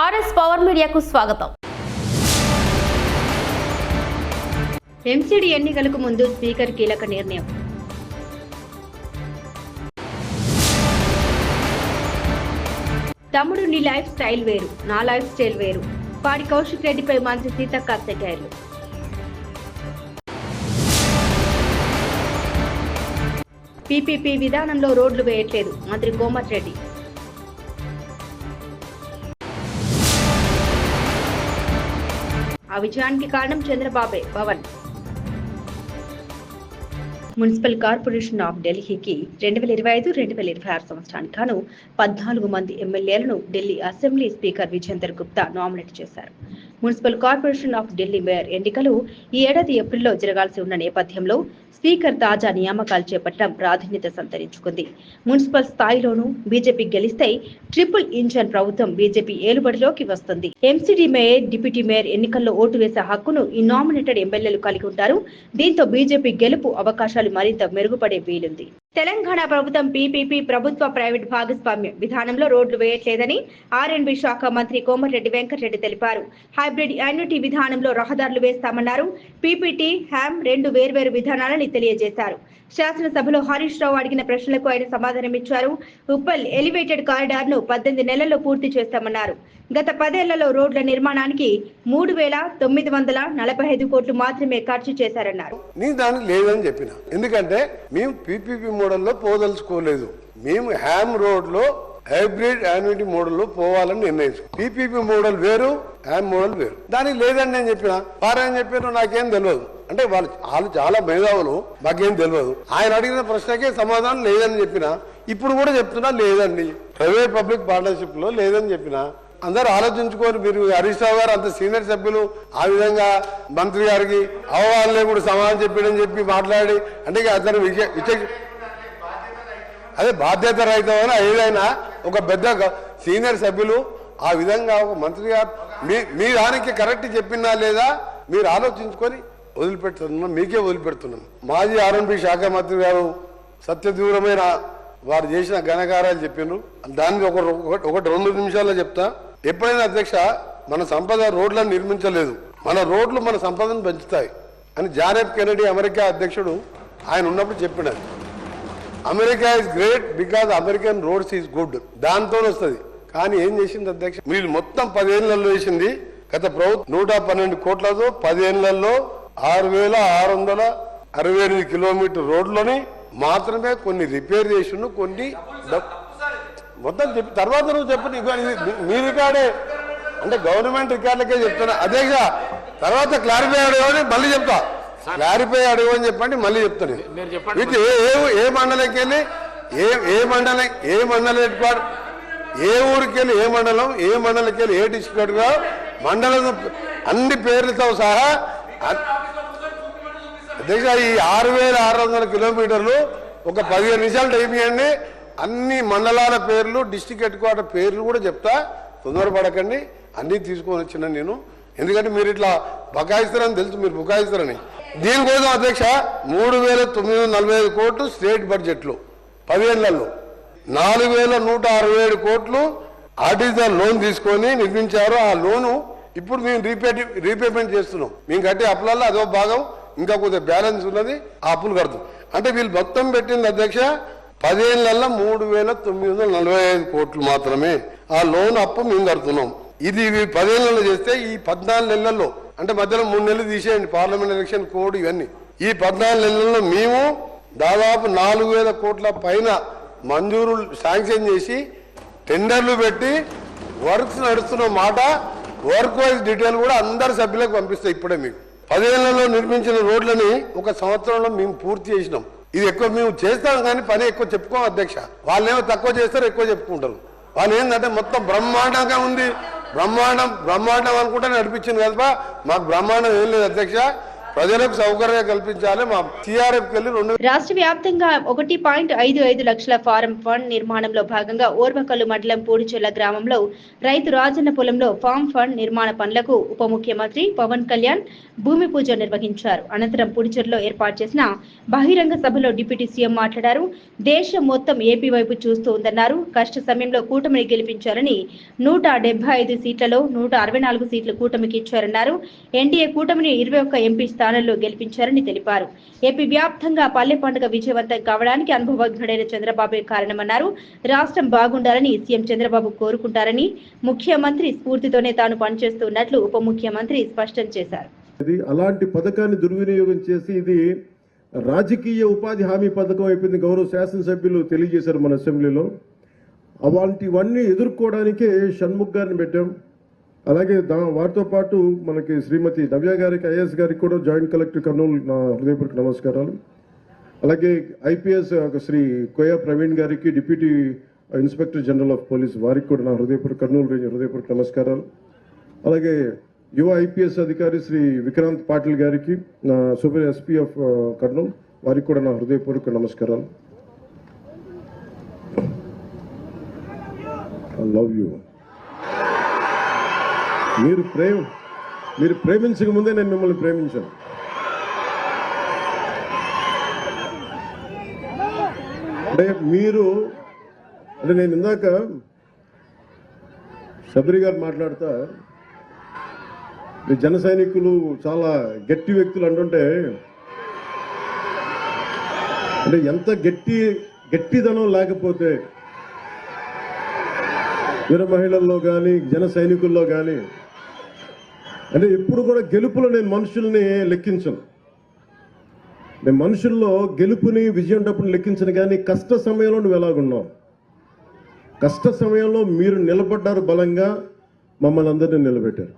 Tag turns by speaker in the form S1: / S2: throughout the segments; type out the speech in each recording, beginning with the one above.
S1: RS power మీడియాకు స్వాగతం.
S2: MCD ఎన్నికలకు ముందు స్పీకర్ కీలక నిర్ణయం. తమ్ముడు నీ లైఫ్ స్టైల్ వేరు నా లైఫ్ స్టైల్ వేరు. పాడి కౌశిక్ రెడ్డిపై మంత్రి సీతక్క సెటైర్లు పీపీపీ విధానంలో రోడ్లు వేయట్లేదు మంత్రి కోమటిరెడ్డి. ఆ విజయానికి కారణం చంద్రబాబే పవన్ మున్సిపల్ కార్పొరేషన్ ఆఫ్ ఢిల్లీకి రెండు వేల ఇరవై ఐదు రెండు వేల ఇరవై ఆరు సంవత్సరానికి గాను పద్నాలుగు మంది ఎమ్మెల్యేలను Delhi assembly speaker Vijender Gupta nominate చేశారు. Municipal corporation of Delhi mayor ఎన్నికలు ఈ ఏడాది ఏప్రిల్లో జరగాల్సి ఉన్న నేపథ్యంలో స్పీకర్ తాజా నియామకాలు చేపట్టడం ప్రాధాన్యత సంతరించుకుంది. మున్సిపల్ స్థాయిలోనూ బీజేపీ గెలిస్తే ట్రిపుల్ ఇంజన్ ప్రభుత్వం బీజేపీ ఏలుబడిలోకి వస్తుంది. ఎంసీడీ మేయర్ డిప్యూటీ మేయర్ ఎన్నికల్లో ఓటు వేసే హక్కును ఈ నామినేటెడ్ ఎమ్మెల్యేలు కలిగి ఉంటారు. దీంతో బీజేపీ గెలుపు అవకాశాలు మరింత మెరుగుపడే వీలుంది. తెలంగాణ ప్రభుత్వం పీపీపీ ప్రభుత్వ ప్రైవేట్ భాగస్వామ్యం విధానంలో రోడ్లు వేయట్లేదని ఆర్ఎన్బి శాఖ మంత్రి కోమటిరెడ్డి వెంకటరెడ్డి తెలిపారు. హైబ్రిడ్ యాన్యుటీ విధానంలో రహదారులు వేస్తామన్నారు. పీపీటీ హ్యామ్ రెండు వేర్వేరు విధానాలని తెలియజేశారు. శాసనసభలో హరీష్ రావు అడిగిన ప్రశ్నలకు ఆయన సమాధానం ఇచ్చారు. ఉప్పల్ ఎలివేటెడ్ కారిడార్ను పద్దెనిమిది నెలల్లో పూర్తి చేస్తామన్నారు. గత పదేళ్ళలో రోడ్ల నిర్మాణానికి మూడు వేల తొమ్మిది వందల నలభై ఐదు కోట్లు మాత్రమే ఖర్చు చేశారన్నారు.
S3: నేను దానికి లేదని చెప్పిన. ఎందుకంటే మేము పీపీపీ మోడల్లో పోదలుచుకోలేదు. మేము హ్యామ్ రోడ్లో హైబ్రిడ్ యాన్యుటీ మోడల్లో పోవాలని నిర్ణయించు పీపీపీ మోడల్ వేరు హ్యామ్ మోడల్ వేరు. దానికి లేదని నేను చెప్పిన. వారేం చెప్పారు నాకేం తెలియదు. అంటే వాళ్ళు వాళ్ళు చాలా మేధావులు మాకేం తెలియదు ఆయన అడిగిన ప్రశ్నకే సమాధానం లేదని చెప్పిన ఇప్పుడు కూడా చెప్తున్నా లేదండి. ప్రైవేట్ పబ్లిక్ పార్ట్నర్షిప్లో లేదని చెప్పిన అందరు ఆలోచించుకొని మీరు. హరీష్ రావు గారు అంత సీనియర్ సభ్యులు ఆ విధంగా మంత్రి గారికి అవవాళ్ళే కూడా సమాధానం చెప్పాడని చెప్పి మాట్లాడి అంటే అతను విచక్ష అదే బాధ్యత రహితమైన ఏదైనా ఒక పెద్ద సీనియర్ సభ్యులు ఆ విధంగా ఒక మంత్రి గారు మీ మీ దానికి కరెక్ట్ చెప్పినా లేదా మీరు ఆలోచించుకొని వదిలిపెడుతున్నాం మీకే వదిలిపెడుతున్నాం. మాజీ ఆర్ఎన్బి శాఖ మంత్రి గారు సత్యదూరమైన వారు చేసిన ఘనకార్యాలు చెప్పిండ్రు దానికి ఒక ఒక- ఒకటి రెండు నిమిషాల్లో చెప్తా. ఎప్పుడైనా అధ్యక్ష మన సంపద రోడ్లను నిర్మించలేదు. మన రోడ్లు మన సంపదను పెంచుతాయి అని జాన్ ఎఫ్ కెనడీ అమెరికా అధ్యక్షుడు ఆయన ఉన్నప్పుడు చెప్పినది America is great because American roads is good. దాంతో వస్తుంది. కానీ ఏం చేసింది అధ్యక్ష? మీరు మొత్తం పదేళ్ళలో వేసింది గత ప్రభుత్వం నూట పన్నెండు కోట్లతో పదేళ్ళలో ఆరు వేల ఆరు వందల అరవై ఎనిమిది కిలోమీటర్ రోడ్లని మాత్రమే కొన్ని రిపేర్ చేసిండు కొన్ని మొత్తం చెప్పి తర్వాత నువ్వు చెప్పు నీకు ఇది మీ- రికార్డే. అంటే గవర్నమెంట్ రికార్డులకే చెప్తున్నా. అదేగా తర్వాత క్లారిఫై అడగమని మళ్ళీ చెప్తా. క్లారిఫై అడగమని చెప్పండి మళ్ళీ చెప్తాను
S4: చెప్పండి.
S3: వీటి ఏ ఏ- మండలంకి వెళ్ళి ఏ ఏ మండలం ఏ మండలం హెడ్ క్వార్టర్ ఏ ఊరికి వెళ్ళి ఏ మండలం ఏ మండలంకి వెళ్ళి ఏ డిస్ట్రిక్ట్ మండలం అన్ని పేర్లతో సహా అధ్యక్ష ఈ ఆరు వేల ఆరు వందల కిలోమీటర్లు ఒక పదిహేను నిమిషాలు టైం ఇవ్వండి. అన్ని మండలాల పేర్లు డిస్టిక్ హెడ్ క్వార్టర్ పేర్లు కూడా చెప్తా. తొందరపడకండి అన్నీ తీసుకొని వచ్చిన నేను. ఎందుకంటే మీరు ఇట్లా బకాయిస్తారని తెలుసు మీరు బుకాయిస్తారని. దీనికోసం అధ్యక్ష మూడు వేల తొమ్మిది వందల నలభై ఐదు కోట్లు స్టేట్ బడ్జెట్లు పదిహేనులలో. నాలుగు వేల నూట అరవై ఏడు కోట్లు ఆర్టీసీ లోన్ తీసుకొని నిర్మించారు. ఆ లోను ఇప్పుడు మేము రీపే రీపేమెంట్ చేస్తున్నాం. మేము కట్టే అప్పులలో అదో భాగం ఇంకా కొద్దిగా బ్యాలెన్స్ ఉన్నది ఆ అప్పులు కడతాం. అంటే వీళ్ళు మొత్తం పెట్టింది అధ్యక్ష పదేళ్ళలో మూడు వేల తొమ్మిది వందల నలభై ఐదు కోట్లు మాత్రమే. ఆ లోన్ అప్పు మేము కడుతున్నాం. ఇది పదేళ్ళలో చేస్తే ఈ పద్నాలుగు నెలల్లో అంటే మధ్యలో మూడు నెలలు తీసేయండి పార్లమెంట్ ఎలక్షన్ కోడ్ ఇవన్నీ. ఈ పద్నాలుగు నెలల్లో మేము దాదాపు నాలుగు వేల కోట్ల పైన మంజూరు శాంక్షన్ చేసి టెండర్లు పెట్టి వర్క్స్ నడుస్తున్న మాట వర్క్ వైజ్ డీటెయిల్ కూడా అందరి సభ్యులకు పంపిస్తాయి ఇప్పుడే మీకు. పదేళ్ళలో నిర్మించిన రోడ్లని ఒక సంవత్సరంలో మేము పూర్తి చేసినాం. ఇది ఎక్కువ మేము చేస్తాం కానీ పని ఎక్కువ చెప్పుకోం అధ్యక్ష. వాళ్ళేమో తక్కువ చేస్తారు ఎక్కువ చెప్పుకుంటారు. వాళ్ళు ఏంటంటే మొత్తం బ్రహ్మాండంగా ఉంది. బ్రహ్మాండం బ్రహ్మాండం అనుకుంటే నడిపించింది కదా మాకు బ్రహ్మాండం ఏం లేదు అధ్యక్ష. ప్రజలకు సౌకర్యం కల్పించాలి. మా టీఆర్ఎఫ్ రెండు
S2: రాష్ట్ర వ్యాప్తంగా ఒకటి పాయింట్ ఐదు ఐదు లక్షల ఫారం ఫండ్ నిర్మాణంలో భాగంగా ఓర్వకల్లు మండలం పూడిచెల్ల గ్రామంలో రైతు రాజన్న పొలంలో ఫామ్ ఫండ్ నిర్మాణ పనులకు ఉప ముఖ్యమంత్రి పవన్ కళ్యాణ్ భూమి పూజ నిర్వహించారు. అనంతరం పూడిచెర్లో ఏర్పాటు చేసిన బహిరంగ సభలో డిప్యూటీ సీఎం మాట్లాడారు. దేశం మొత్తం ఏపీ వైపు చూస్తూ ఉందన్నారు. కష్ట సమయంలో కూటమిని గెలిపించాలని నూట డెబ్బై ఐదు సీట్లలో నూట అరవై నాలుగు సీట్లు కూటమికి ఇచ్చారన్నారు. ఎన్డీఏ కూటమిని ఇరవై ఒక్క ఎంపీ స్థానంలో గెలిపించారని తెలిపారు. ఏపీ వ్యాప్తంగా పల్లె పండుగ విజయవంతం కావడానికి అనుభవజ్ఞుడైన చంద్రబాబే కారణమన్నారు. రాష్ట్రం బాగుండాలని సీఎం చంద్రబాబు కోరుకుంటారని ముఖ్యమంత్రి స్ఫూర్తితోనే తాను పనిచేస్తున్నట్లు ఉప ముఖ్యమంత్రి స్పష్టం చేశారు.
S4: ఇది అలాంటి పథకాన్ని దుర్వినియోగం చేసి ఇది రాజకీయ ఉపాధి హామీ పథకం అయిపోయింది గౌరవ శాసనసభ్యులు తెలియజేశారు మన అసెంబ్లీలో. అలాంటివన్నీ ఎదుర్కోవడానికే షణ్ముఖ్ గారిని పెట్టాం. అలాగే దా వారితో పాటు మనకి శ్రీమతి నవ్య గారికి ఐఏఎస్ గారికి కూడా జాయింట్ కలెక్టర్ కర్నూలు నా హృదయపూర్వక నమస్కారాలు. అలాగే ఐపీఎస్ శ్రీ కోయా ప్రవీణ్ గారికి deputy inspector general of police వారికి కూడా నా హృదయపూర్వక కర్నూలు రేంజ్ హృదయపూర్వక నమస్కారాలు. అలాగే యువ ఐపీఎస్ అధికారి శ్రీ విక్రాంత్ పాటిల్ గారికి నా సూపర్ ఎస్పీ ఆఫ్ కర్నూలు వారికి కూడా నా హృదయపూర్వక నమస్కారాలు. ఐ లవ్ యూ మీరు ప్రేమ మీరు ప్రేమించక ముందే నేను మిమ్మల్ని ప్రేమించాను. అంటే మీరు అంటే నేను ఇందాక శబరి గారు మాట్లాడుతా మీ జన సైనికులు చాలా గట్టి వ్యక్తులు అంటుంటే అంటే ఎంత గట్టి గట్టిదనం లేకపోతే వీర మహిళల్లో కానీ జన సైనికుల్లో కానీ అంటే ఎప్పుడు కూడా గెలుపులో నేను మనుషుల్ని లెక్కించను. నేను మనుషుల్లో గెలుపుని విజయం డబ్బుని లెక్కించను కానీ కష్ట సమయంలో నువ్వు ఎలాగున్నావు? కష్ట సమయంలో మీరు నిలబడ్డారు బలంగా మమ్మల్ని అందరినీ నిలబెట్టారు.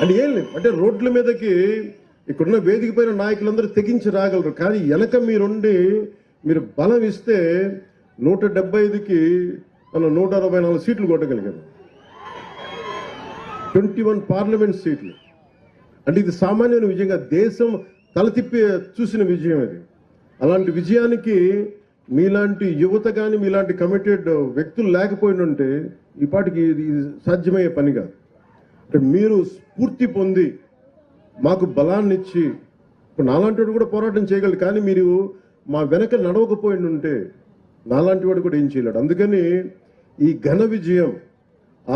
S4: అంటే ఏం లేదు. అంటే రోడ్ల మీదకి ఇక్కడున్న వేదిక పైన నాయకులందరూ తెగించి రాగలరు. కానీ వెనక మీరుండి మీరు బలం ఇస్తే నూట డెబ్బై ఐదుకి మనం నూట అరవై నాలుగు సీట్లు కొట్టగలిగాము ట్వంటీ వన్ పార్లమెంట్ సీట్లు. అంటే ఇది సామాన్యమైన విజయంగా దేశం తలతిప్పి చూసిన విజయం ఇది. అలాంటి విజయానికి మీలాంటి యువత కానీ మీలాంటి కమిటెడ్ వ్యక్తులు లేకపోయినంటే ఈ పాటికి ఇది సాధ్యమయ్యే పని కాదు. అంటే మీరు స్ఫూర్తి పొంది మాకు బలాన్ని ఇచ్చి ఇప్పుడు నాలాంటి వాడు కూడా పోరాటం చేయగలడు కానీ మీరు మా వెనక నడవకపోయి ఉంటే నాలాంటి వాడు కూడా ఏం చేయలేడు. అందుకని ఈ ఘన విజయం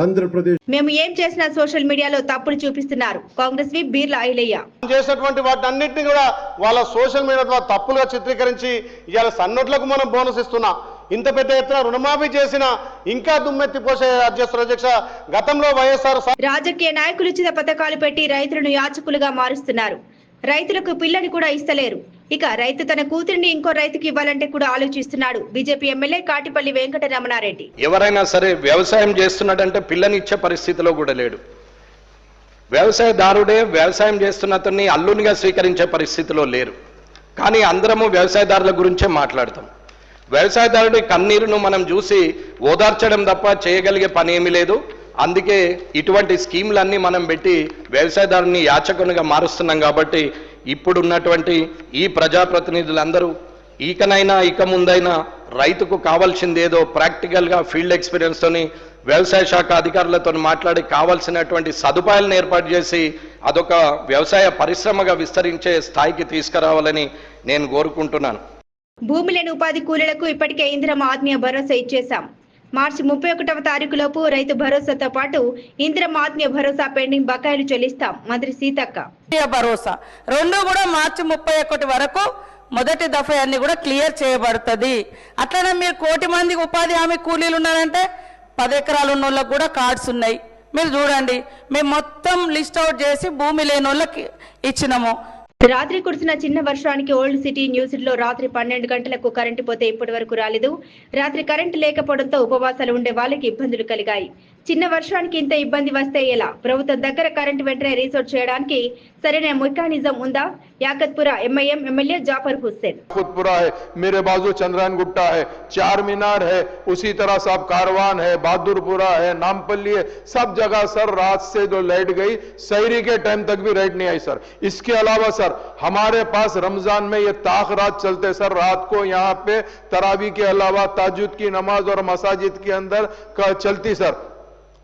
S4: ఆంధ్రప్రదేశ్
S2: మేము ఏం చేసినా సోషల్ మీడియాలో తప్పులు చూపిస్తున్నారు. కాంగ్రెస్ వి బీర్ల ఐలయ్య.
S5: చేసినటువంటి వాటన్నిటిని కూడా వాళ్ళ సోషల్ మీడియా ద్వారా తప్పులుగా చిత్రీకరించి ఇవాళ సన్నోట్లకు మనం బోనస్ ఇస్తున్నాం. ఇంత పెద్ద ఎత్తున రుణమాఫీ చేసిన ఇంకా దుమ్మెత్తి పోసే అధ్యక్షుడు అధ్యక్ష గతంలో వైఎస్ఆర్
S2: రాజకీయ నాయకులు ఇచ్చిన పథకాలు పెట్టి రైతులను యాచకులుగా మారుస్తున్నారు. రైతులకు పిల్లని కూడా ఇస్తలేరు. ఇక రైతు తన కూతురిని ఇంకో రైతుకి ఇవ్వాలంటే కూడా ఆలోచిస్తున్నాడు. బీజేపీ ఎమ్మెల్యే కాటిపల్లి వెంకట రమణారెడ్డి
S6: ఎవరైనా సరే వ్యవసాయం చేస్తున్నాడంటే పిల్లని ఇచ్చే పరిస్థితిలో కూడా లేడు. వ్యవసాయదారుడే వ్యవసాయం చేస్తున్న అతన్ని అల్లునిగా స్వీకరించే పరిస్థితిలో లేరు. కానీ అందరము వ్యవసాయదారుల గురించే మాట్లాడతాం. వ్యవసాయదారుడి కన్నీరును మనం చూసి ఓదార్చడం తప్ప చేయగలిగే పని ఏమీ లేదు. అందుకే ఇటువంటి స్కీములన్నీ మనం పెట్టి వ్యవసాయదారుని యాచకునిగా మారుస్తున్నాం కాబట్టి ఇప్పుడున్నటువంటి ఈ ప్రజాప్రతినిధులందరూ ఈకనైనా ఇక ముందైనా రైతుకు కావాల్సిందేదో ప్రాక్టికల్గా ఫీల్డ్ ఎక్స్పీరియన్స్తోని వ్యవసాయ శాఖ అధికారులతో మాట్లాడి కావాల్సినటువంటి సదుపాయాలను ఏర్పాటు చేసి అదొక వ్యవసాయ పరిశ్రమగా విస్తరించే స్థాయికి తీసుకురావాలని నేను కోరుకుంటున్నాను.
S2: భూమి లేని ఉపాధి కూలీలకు ఇప్పటికే ఇంద్రం ఆత్మీయ భరోసా ఇచ్చేశాం. మార్చి ముప్పై ఒకటవ తారీఖు లోపు రైతు భరోసాతో పాటు ఇందిరమ ఆత్మీయ భరోసా పెండింగ్ బకాయిలు చెల్లిస్తాం. మంత్రి సీతక్క.
S7: భరోసా. రెండు కూడా మార్చి ముప్పై ఒకటి వరకు మొదటి దఫా అన్ని కూడా క్లియర్ చేయబడుతుంది. అట్లనే మీరు కోటి మంది ఉపాధి హామీ కూలీలు ఉన్నారంటే పది ఎకరాలు ఉన్న వాళ్ళకి కూడా కార్డ్స్ ఉన్నాయి. మీరు చూడండి మేము మొత్తం లిస్ట్ అవుట్ చేసి భూమి లేని వాళ్ళకి ఇచ్చినాము.
S2: రాత్రి కురిసిన చిన్న వర్షానికి ఓల్డ్ సిటీ న్యూసిటీలో రాత్రి పన్నెండు గంటలకు కరెంటు పోతే ఇప్పటి వరకు రాలేదు. రాత్రి కరెంటు లేకపోవడంతో ఉపవాసాలు ఉండే వాళ్ళకి ఇబ్బందులు కలిగాయి. చిన్న వర్షానికి ఇంత ఇబ్బంది వస్తే ఎలా ప్రభుత్వం దగ్గర కరెంటు వెంటనే రీసోర్ట్ చేయడానికి సరైన మెకానిజం ఉందా యాకత్పుర ఎంఐఎం ఎమ్మెల్యే జాఫర్ హుస్సేన్
S8: खुदपुरा है मेरे बाजू चंद्रायन गुट्टा है चार मीनार है उसी तरह सब कारवान है बहादुरपुरा है नामपल्ली है सब जगह सर रात से जो लाइट गई शहरी के टाइम तक भी लाइट नहीं आई सर इसके अलावा सर हमारे पास रमजान में ये ताक रात चलते सर रात को यहाँ पे तरावी के अलावा ताजुद की नमाज और मसाजिद के अंदर का चलती सर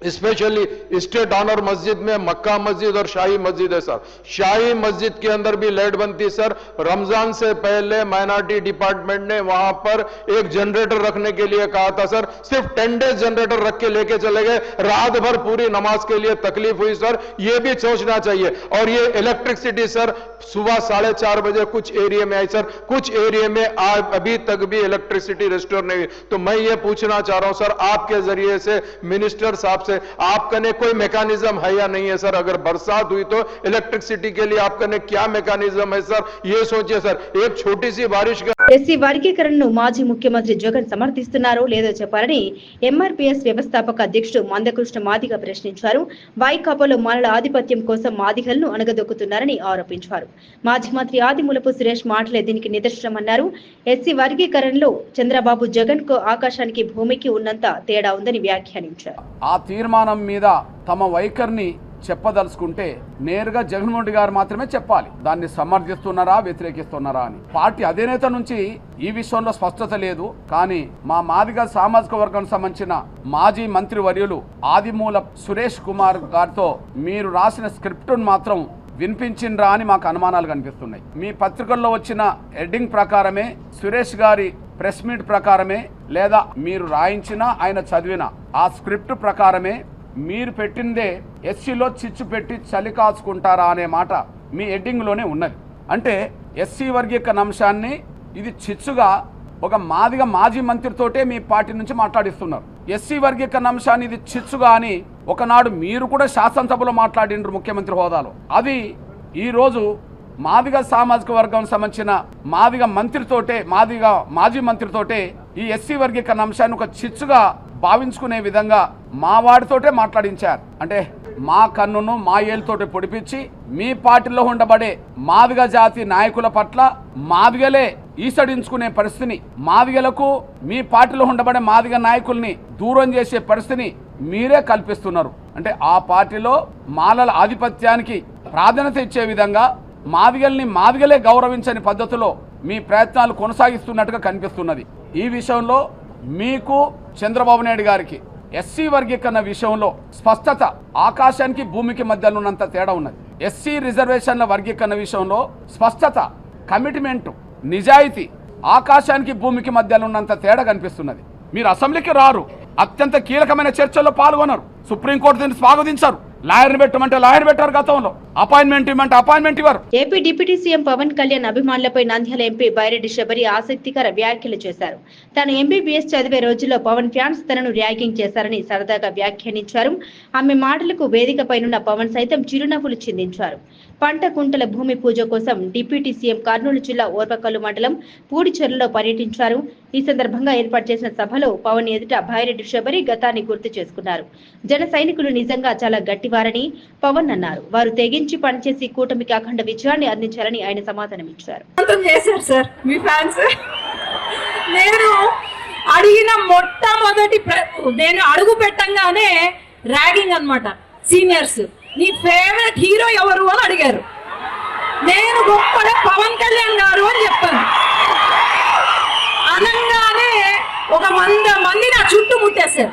S8: स्पेशली स्टेट ऑनर मस्जिद में मक्का मस्जिद और शाही मस्जिद है सर शाही मस्जिद के अंदर भी लाइट बनती सर रमज़ान से पहले माइनॉरिटी डिपार्टमेंट ने वहाँ पर एक जनरेटर रखने के लिए कहा था सर सिर्फ़ टेन डेज़ जनरेटर रख के लेके चले गए रात भर पूरी नमाज़ के लिए तकलीफ़ हुई सर ये भी सोचना चाहिए और ये इलेक्ट्रिसिटी सर सुबह साढ़े चार बजे कुछ एरिया में आई सर कुछ एरिया में आज अभी तक भी इलेक्ट्रिसिटी रिस्टोर नहीं हुई तो मैं ये पूछना चाह रहा हूँ सर आपके ज़रिए से मिनिस्टर साहब से आपका ने कोई मैकेनिज्म है या नहीं है सर अगर बरसात हुई तो इलेक्ट्रिसिटी के लिए आपका ने क्या मैकेनिज्म है सर ये सोचिए सर एक छोटी सी बारिश
S2: ఎస్సీ వర్గీకరణను మాజీ ముఖ్యమంత్రి జగన్ సమర్థిస్తున్నారో లేదో చెప్పాలని ఎంఆర్పీఎస్ వ్యవస్థాపక అధ్యక్షుడు మందకృష్ణ మాదిగ ప్రశ్నించారు. వైకాపాలో మనల ఆధిపత్యం కోసం మాదిగలను అణగదొక్కుతున్నారని ఆరోపించారు. మాజీ మంత్రి ఆదిమూలపు సురేష్ మాటలే దీనికి నిదర్శనమన్నారు. ఎస్సీ వర్గీకరణలో చంద్రబాబు జగన్కు ఆకాశానికి భూమికి ఉన్నంత తేడా ఉందని వ్యాఖ్యానించారు.
S9: ఆ తీర్మానం మీద తమ వైఖరిని చెప్పదలుచుకుంటే నేరుగా జగన్మోహన్ రెడ్డి గారు మాత్రమే చెప్పాలి. దాన్ని సమర్థిస్తున్నారా వ్యతిరేకిస్తున్నారా అని. పార్టీ అధినేత నుంచి ఈ విషయంలో స్పష్టత లేదు. కానీ మా మాదిగ సామాజిక వర్గానికి సంబంధించిన మాజీ మంత్రి వర్యులు ఆదిమూల సురేష్ కుమార్ గారితో మీరు రాసిన స్క్రిప్టును మాత్రం వినిపించిండ్రా అని మాకు అనుమానాలు కనిపిస్తున్నాయి. మీ పత్రికల్లో వచ్చిన హెడ్డింగ్ ప్రకారమే సురేష్ గారి ప్రెస్ మీట్ ప్రకారమే లేదా మీరు రాయించినా ఆయన చదివిన ఆ స్క్రిప్ట్ ప్రకారమే మీరు పెట్టిందే ఎస్సీలో చిచ్చు పెట్టి చలి కాచుకుంటారా అనే మాట మీ హెడ్డింగ్లోనే ఉన్నది. అంటే ఎస్సీ వర్గీకరణ అంశాన్ని ఇది చిచ్చుగా ఒక మాదిగ మాజీ మంత్రితోటే మీ పార్టీ నుంచి మాట్లాడిస్తున్నారు. ఎస్సీ వర్గీకరణ అంశాన్ని ఇది చిచ్చుగా అని ఒకనాడు మీరు కూడా శాసనసభలో మాట్లాడిండ్రు ముఖ్యమంత్రి హోదాలో. అది ఈరోజు మాదిగ సామాజిక వర్గం సంబంధించిన మాదిగ మంత్రితోటే మాదిగ మాజీ మంత్రితోటే ఈ ఎస్సీ వర్గీకరణ అంశాన్ని ఒక చిచ్చుగా భావించుకునే విధంగా మా వాడితోటే మాట్లాడించారు. అంటే మా కన్నును మా ఏలుతోటి పొడిపించి మీ పార్టీలో ఉండబడే మాదిగ జాతి నాయకుల పట్ల మాదిగలే ఈసడించుకునే పరిస్థితిని మాదిగలకు మీ పార్టీలో ఉండబడే మాదిగ నాయకుల్ని దూరం చేసే పరిస్థితిని మీరే కల్పిస్తున్నారు. అంటే ఆ పార్టీలో మాలల ఆధిపత్యానికి ప్రాధాన్యత ఇచ్చే విధంగా మాదిగల్ని మాదిగలే గౌరవించని పద్ధతిలో మీ ప్రయత్నాలు కొనసాగిస్తున్నట్టుగా కనిపిస్తున్నది. ఈ విషయంలో మీకు చంద్రబాబు నాయుడు గారికి ఎస్సీ వర్గీకరణ విషయంలో స్పష్టత ఆకాశానికి భూమికి మధ్యలో ఉన్నంత తేడా ఉన్నది. ఎస్సీ రిజర్వేషన్ల వర్గీకరణ విషయంలో స్పష్టత కమిట్మెంట్ నిజాయితీ ఆకాశానికి భూమికి మధ్యలో ఉన్నంత తేడా కనిపిస్తున్నది. మీరు అసెంబ్లీకి రారు అత్యంత కీలకమైన చర్చల్లో పాల్గొనరు సుప్రీంకోర్టు దీన్ని స్వాగతించారు. లాయర్ని పెట్టమంటే లాయర్ పెట్టారు గతంలో. అపాయింట్మెంట్ ఇవ్వమంటే అపాయింట్మెంట్ ఇవ్వరు.
S2: AP deputy CM Pawan Kalyan అభిమానులపై Nandyal MP Byreddy Sabari ఆసక్తికర వ్యాఖ్యలు చేశారు. తాను ఎంబీబీఎస్ చదివే రోజుల్లో పవన్ ఫ్యాన్స్ తనను ర్యాగింగ్ చేశారని సరదాగా వ్యాఖ్యానించారు. ఆమె మాటలకు వేదికపైనున్న పవన్ సైతం చిరునవ్వులు చిందించారు. పంట కుంటల భూమి పూజ కోసం డిప్యూటీ సీఎం కర్నూలు జిల్లా ఓర్వకల్లు మండలం పూడిచెర్లలో పర్యటించారు. ఈ సందర్భంగా ఏర్పాటు చేసిన సభలో పవన్ ఎదుట భాయిరెడ్డి శబరి గతాన్ని గుర్తు చేసుకున్నారు. జన సైనికులు నిజంగా చాలా గట్టివారని పవన్ అన్నారు. వారు తెగించి పనిచేసి కూటమికి అఖండ విజయాన్ని అందించారని ఆయన
S10: సమాధానం ఇచ్చారు. సార్ మీ నేను అడిగిన మొట్టమొదటి నేను అడుగు పెట్టంగానే ర్యాగింగ్ అన్నమాట సీనియర్స్. నీ ఫేవరెట్ హీరో ఎవరు అని అడిగారు. నేను గొప్పగా పవన్ కళ్యాణ్ గారు అని చెప్పాను. అనగానే ఒక వంద మంది నా చుట్టూ ముట్టేశారు.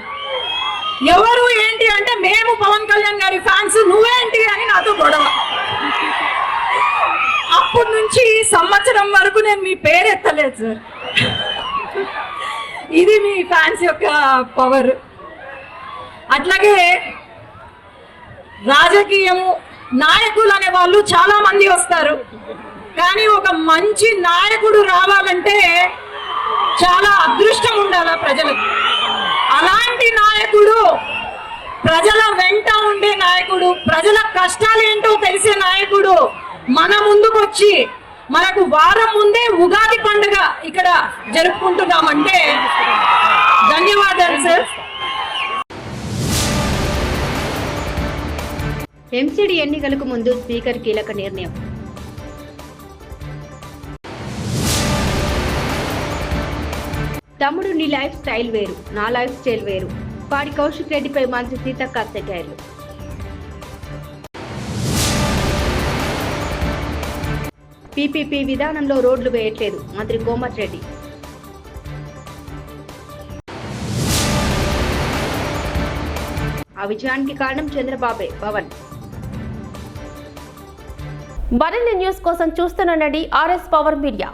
S10: ఎవరు ఏంటి అంటే మేము పవన్ కళ్యాణ్ గారి ఫ్యాన్స్ నువ్వేంటి అని నాతో గొడవ. అప్పటి నుంచి సంవత్సరం వరకు నేను మీ పేరు ఎత్తలేదు సార్. ఇది మీ ఫ్యాన్స్ యొక్క పవర్ అట్లాగే రాజకీయము నాయకులు అనే వాళ్ళు చాలా మంది వస్తారు. కానీ ఒక మంచి నాయకుడు రావాలంటే చాలా అదృష్టం ఉండాలి ప్రజలకు. అలాంటి నాయకుడు ప్రజల వెంట ఉండే నాయకుడు ప్రజల కష్టాలు ఏంటో తెలిసే నాయకుడు మన ముందుకు వచ్చి మనకు వారం ముందే ఉగాది పండుగ ఇక్కడ జరుపుకుంటున్నామంటే ధన్యవాదాలు సార్.
S2: ఎంసీడీ ఎన్నికలకు ముందు స్పీకర్ కీలక నిర్ణయం. తమ్ముడు నీ లైఫ్ స్టైల్ వేరు నా లైఫ్ స్టైల్ వేరు. పాడి కౌశిక్ రెడ్డిపై మంత్రి సీతక్క సెటైర్లు పీపీపీ విధానంలో రోడ్లు వేయట్లేదు మంత్రి కోమటిరెడ్డి ఆ విజయానికి కారణం చంద్రబాబే పవన్.
S1: మరిన్ని న్యూస్ కోసం చూస్తున్న ఆర్ఎస్ పవర్ మీడియా.